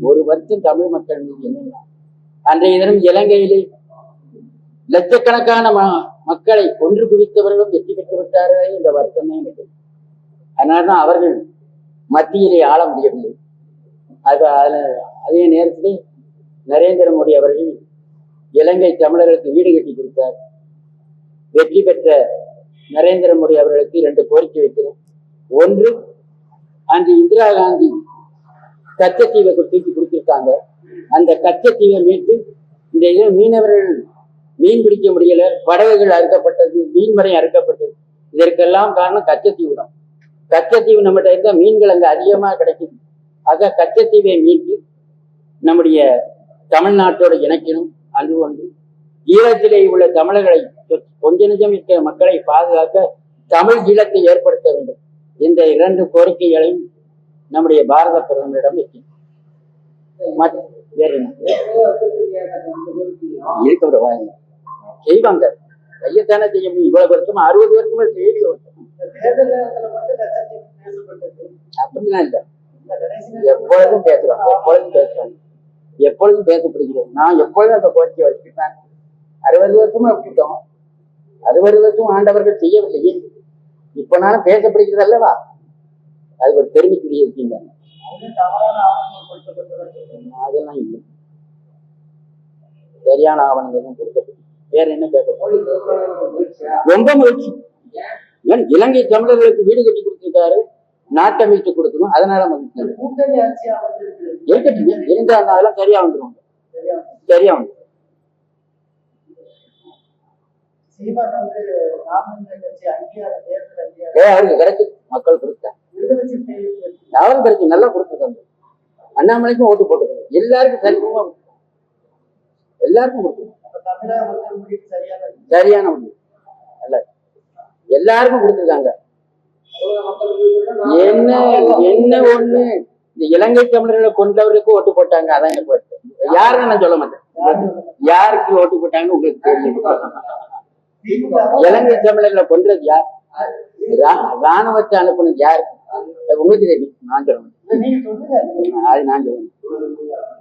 ஒரு வருஷம் தமிழ் மக்கள் மீது என்ன அன்றைய தினம் இலங்கையிலே லட்சக்கணக்கான ம- மக்களை கொன்று குவித்தவர்களும் வெற்றி பெற்று விட்டார்கள் என்ற வருத்தம் தான் எனக்கு. அதனால்தான் அவர்கள் மத்தியிலே ஆள முடியவில்லை. அது அதே நேரத்திலே நரேந்திர மோடி அவர்கள் இலங்கை தமிழர்களுக்கு வீடு கட்டி கொடுத்தார். வெற்றி பெற்ற நரேந்திர மோடி அவர்களுக்கு இரண்டு கோரிக்கை வைக்கிறேன். ஒன்று அன்று இந்திரா காந்தி கச்சத்தீவை தூக்கி கொடுத்திருக்காங்க. அந்த கச்சத்தீவை மீட்டு இந்த இது மீனவர்கள் மீன் பிடிக்க முடியல படகுகள் அறுக்கப்பட்டது மீன்மறை அறுக்கப்பட்டது. இதற்கெல்லாம் காரணம் கச்சத்தீவு தான். கச்சத்தீவு நம்மகிட்ட இருக்க மீன்கள் அங்க அதிகமா கிடைக்குது. ஆக கச்சத்தீவை மீட்டு நம்முடைய தமிழ்நாட்டோட இணைக்கணும். அது ஒன்று. ஈழத்திலே உள்ள தமிழர்களை கொஞ்ச நிஜம் இருக்கிற மக்களை பாதுகாக்க தமிழ் ஈழத்தை ஏற்படுத்த வேண்டும். இந்த இரண்டு கோரிக்கைகளையும் நம்முடைய பாரத பிரதமரிடம் வைக்கிறேன் இருக்க செய்வாங்க. கையத்தானே செய்ய முடியும். இவ்வளவு வருஷமா அறுபது வருஷமா செய்தி அப்படிலாம் இல்ல. எப்பொழுதும் பேசுறோம் எப்பொழுதும் பேசுறோம் எப்பொழுதும் பேசப்படுகிறோம் நான் எப்பொழுதும் அந்த கோரிக்கை வச்சுட்டேன் அறுபது வருஷமா விட்டுட்டோம். அறுபது வருஷம் ஆண்டவர்கள் செய்யவில்லையே. இப்ப நானும் பேசப்படுகிறது அல்லவா அது ஒரு பெருமைக்குரிய விஷயம் அதெல்லாம் இல்லை. சரியான ஆவணங்களும் கொடுக்கப்படும் வேற என்ன கேட்க ரொம்ப மகிழ்ச்சி. ஏன்? இலங்கை தமிழர்களுக்கு வீடு கட்டி கொடுத்திருக்காரு நாட்டை மீட்டு கொடுக்கணும் அதனால இருக்கட்டும் இருந்தாலும் சரியா வந்துடும் சரியா? வந்துடும் அவருக்கு கிடைச்சி மக்கள் கொடுத்தாங்க அவரும் கிடைச்சி நல்லா கொடுத்துருக்காங்க. அண்ணாமலைக்கும் ஓட்டு போட்டுருக்காங்க எல்லாருக்கும் சரிசமமா. எல்லாருக்கும் கொடுத்துருக்காங்க சரியான முடிவு. எல்லாருக்கும் கொடுத்துருக்காங்க. என்ன என்ன ஒண்ணு? இந்த இலங்கை தமிழர்களை கொண்டவருக்கு ஓட்டு போட்டாங்க. அதான் எனக்கு யாருன்னு நான் சொல்ல மாட்டேன். யாருக்கு ஓட்டு போட்டாங்கன்னு உங்களுக்கு தெரியும். இலங்கை தமிழர்களை கொன்றது யார்? ராணுவத்தை அனுப்புனது யார் உங்களுக்கு தெரியும். நான் சொல்ல மாட்டேன். அது. நான் சொல்ல மாட்டேன்.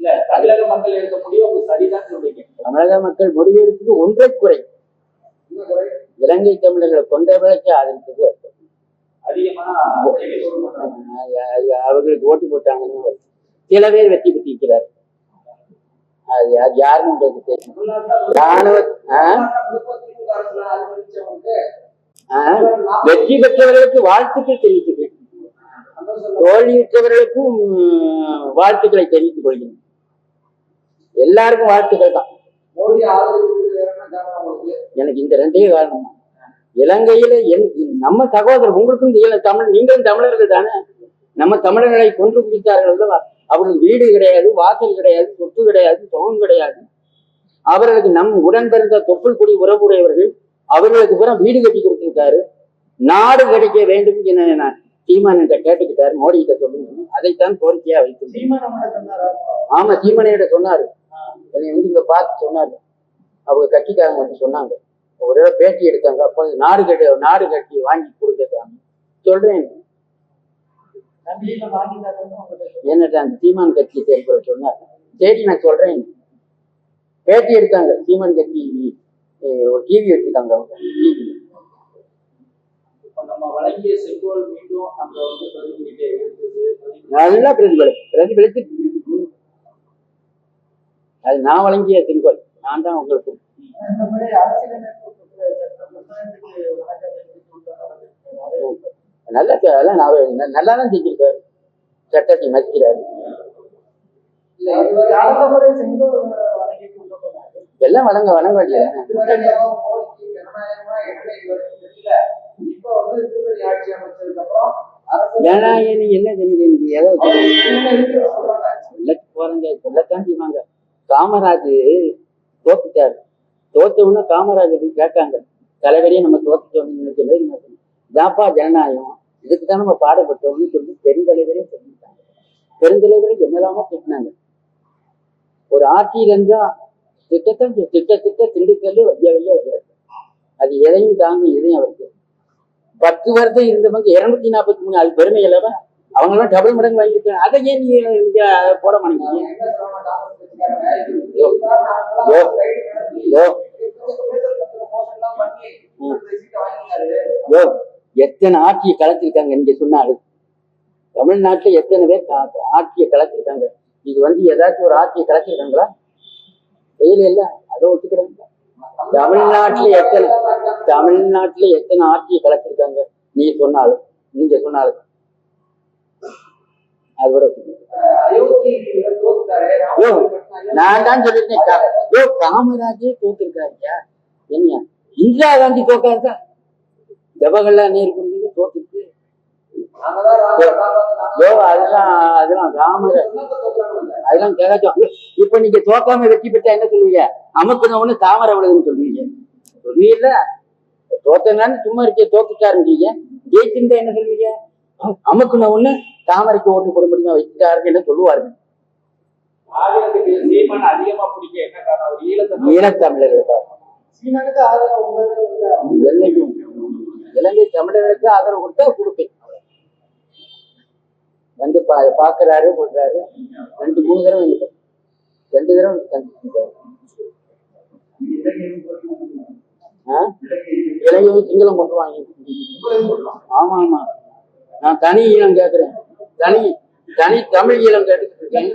இல்ல தமிழக மக்கள் உங்க சரிதான் சொல்றீங்க தமிழக மக்கள் முடிவெடுத்தது ஒன்றை குறை. இலங்கை தமிழர்களை கொண்டவர்களுக்கு ஆதரித்தது வருத்தம் அவர்களுக்கு ஓட்டு போட்டாங்கன்னு. சில பேர் வெற்றி பெற்றிருக்கிறார். அது அது யாருன்னு தெரியும். ராணுவ ஆஹ் ஆஹ் வெற்றி பெற்றவர்களுக்கு வாழ்த்துக்கள் தெரிவித்துக்கிறேன் தோல்வியுற்றவர்களுக்கும் வாழ்த்துக்களை தெரிவித்துக் கொள்கிறேன். எல்லாருக்கும் வாழ்த்துக்கள் தான். எனக்கு இந்த ரெண்டே காரணம். இலங்கையில என் நம்ம சகோதரர் உங்களுக்கும் ஈழ- தமிழ் நீங்களும் தமிழர்கள் தானே? நம்ம தமிழர்களை கொன்று குவித்தார்கள் அல்லவா? அவர்களுக்கு வீடு கிடையாது வாசல் கிடையாது சொத்து கிடையாது சுகம் கிடையாது. அவர்களுக்கு நம் உடன் பிறந்த தொப்புள் குடி உறவுடையவர்கள் அவர்களுக்கு பூரா வீடு கட்டி கொடுத்திருக்காரு. நாடு கிடைக்க வேண்டும் என நான் சீமான் என்ற கேட்டுக்கிட்டாரு மோடி கிட்ட சொல்லுங்க அதைத்தான் கோரிக்கையா வைத்து சீமான் நம்மள சொன்னாரா? ஆமா சீமனையிட சொன்னாரு. என்னை வந்து இங்க பார்த்து சொன்னாரு. அவங்க கட்சிக்காரங்க வந்து சொன்னாங்க. ஒரு தடவை பேட்டி எடுத்தாங்க. அப்போ நாடு கட்டி நாடு கட்டி வாங்கி கொடுத்தாங்க சொல்றேன். என்னட்ட அந்த சீமான் கட்சி செயல்பட சொன்னார்? சரி நான் சொல்றேன். பேட்டி எடுத்தாங்க. சீமான் கட்சி ஒரு டிவி வச்சிருக்காங்க அவங்க. டிவி செங்கோல் மீண்டும் அங்க வந்து இருக்குது நல்லா பிரதிபலி பிரதிபலித்து அது நான் வழங்கிய செங்கோல் நான் தான் உங்களுக்கு நல்ல அதெல்லாம் நான் நல்லா தான் செஞ்சிருக்காரு சட்டத்தை மதிக்கிறாரு. எல்லாம் வழங்க வழங்க வேண்டியது கூட்டணி ஆட்சி அமைச்சதுக்கு அப்புறம் அரசு ஜனநாயகம் என்ன தெரியுது எனக்கு? ஏதோ சொல்ல போறங்க சொல்லத்தான் செய்வாங்க காமராஜ் தோத்துட்டாரு. தோத்த உடனே காமராஜ் போய் கேட்காங்க தலைவரையே நம்ம தோத்துட்டோம் இதாப்பா ஜனநாயகம். இதுக்கு தான் நம்ம பாடுபட்டோம்னு சொல்லி பெருந்தலைவரே சொல்லிட்டாங்க. பெருந்தலைவரை என்னெல்லாமோ திட்டினாங்க ஒரு ஆட்சி இருந்தா திட்டத்தை திட்ட திட்ட திண்டுக்கல்லு வைய வைய வைக்கிறது அது எதையும் தாங்க எதையும் அவருக்கு பத்து வருஷம் இருந்தவங்க இருநூத்தி நாற்பத்தி மூணு அது பெருமை இல்லவா? அவங்க எல்லாம் டபுள் மடங்கு வாங்கியிருக்காங்க. அதை ஏன் நீங்க போட மாட்டீங்க யோ. எத்தனை ஆட்சியை கலத்திருக்காங்க நீங்க சொன்னாரு. தமிழ்நாட்டுல எத்தனை பேர் கா- ஆட்சியை கலத்திருக்காங்க இது வந்து ஏதாச்சும் ஒரு ஆட்சியை கலத்திருக்காங்களா செய்யல இல்ல. அதை ஒத்துக்கிறாங்க தமிழ்நாட்டுல எத்தனை தமிழ்நாட்டுல எத்தனை ஆட்சியை கலச்சிருக்காங்க? நீ சொன்னாலும் நீங்க சொன்னாலும். அது கூட நான் தான் சொல்லிருக்கேன் ஓ காமராஜே தோத்துருக்காருயா? என்ன இந்திரா காந்தி தோக்காருக்கா ஜவஹர்லால் நேரு குடும்பம் தோத்துருக்கு. நாங்கதான் யோ அதெல்லாம் அதெல்லாம் ராமர் அதெல்லாம் கேட்கும் இப்ப நீங்க தோக்காம வெற்றி பெற்றா என்ன சொல்லுவீங்க? அமுக்குனவனு தாமரை விழுதுன்னு சொல்லுவீங்க சொல்லுவீங்கல்ல தோத்தனான்னு சும்மா இருக்க தோத்துட்டாருங்க ஜெயிச்சிருந்தா என்ன சொல்லுவீங்க ஒண்ணு தாமரைக்கு ஓட்டு போட முடியுமா? வச்சுட்டாருன்னு என்ன சொல்லுவாருங்க. அதிகமா ஆதரவு இலங்கை தமிழர்களுக்கு ஆதரவு கொடுத்தா கொடுப்பேன். வந்து பா பாக்குறாரு கொடுறாரு ரெண்டு மூணு தடவை ரெண்டு தடவை சந்திச்சிருக்காரு. சிங்களம் கொண்டு வாங்கி. ஆமா ஆமா நான் தனி ஈழம் கேட்கிறேன் தனி தனி தமிழ் ஈழம் கேட்டுக்கிட்டு இருக்கேன்.